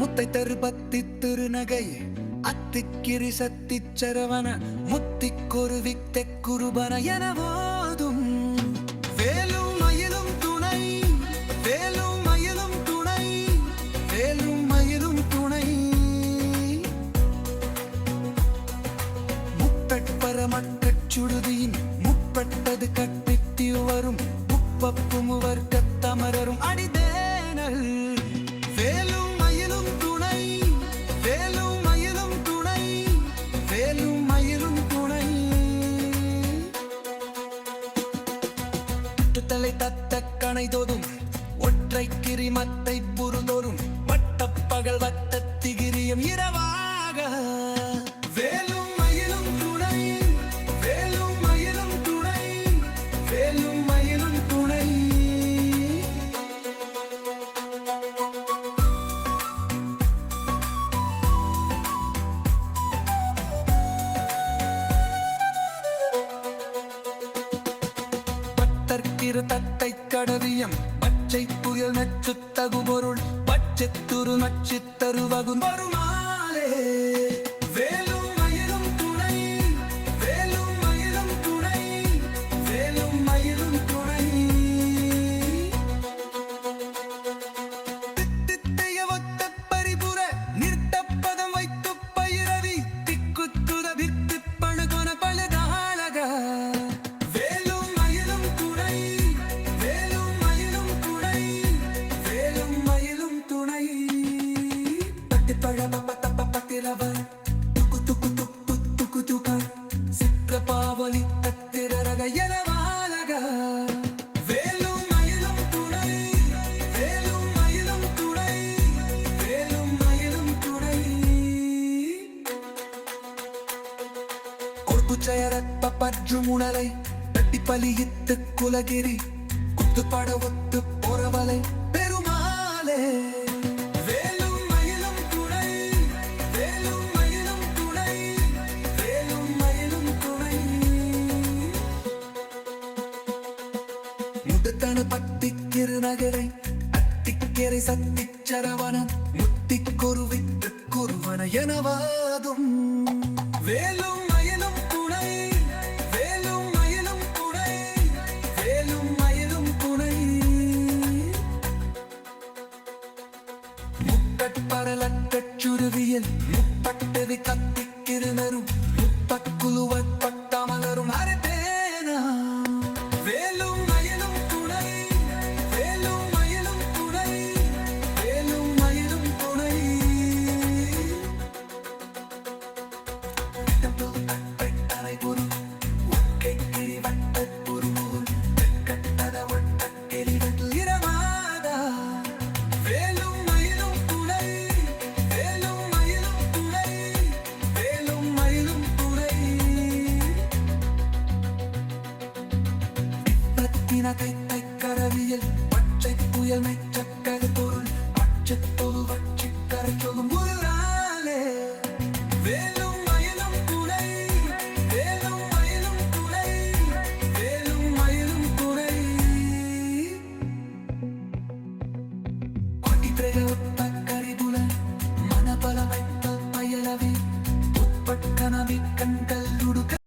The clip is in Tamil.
முத்தை தரு பத்தி திருநகை அத்திக்கிரி சத்தி சரவண முத்திக்கொரு வித்தை குருபன என போதும் முப்பட்பர சுடுதியின் முப்பட்டது கட்டித்தி வரும் முப்பப்பும் வர்க்கத்தமரரும் அடிதேனல். வேலும் மயிலும் துணை வேலும் மயிலும் துணை வேலும் மயிலும் துணை. தலை தத்த கணை தோதும் ஒற்றை கிரிமத்தை பத்தற்கிரு தத்தை கடவியம். பச்சை புயல் நச்சு தகுபொருள். துரு நச்சு தருவகு வருமாலே கொடுக்குச்சயரப்ப பற்று முனலை தட்டி பலியித்து குலகிரி குத்துப்பட ஒத்து பொறவலை பெருமாளே. வேலும் மயிலும் துணை வேலும் மயிலும் துணை வேலும் மயிலும் துணை. முடுத்தனு பத்திக்கிரு நகரை அத்திக்கரை சத்திச் சரவண முத்திக்கொரு வித்து குருவன எனவாதும். வேலும் முப்பட்பரலற்றச் சுருவியல் முப்பட்டது கத்திக்கிருநரும் முப்பக்குழுவத் பட்டமலரும். அரட்டேனா வேலும் மயிலும் துணை. வேலும் மயிலும் துணை. வேலும் மயிலும் துணை. வேலும் தைத்தை கரவியல் பச்சை புயல் மெச்சக்கரு பொருள் அச்சத்தொரு வச்சு கரைச்சொலும் ஒரு நாளே வேலும் மயிலும் துணை வேலும் மயிலும் துணை வேலும் மயிலும் துணை பாட்டி பிரகத்தை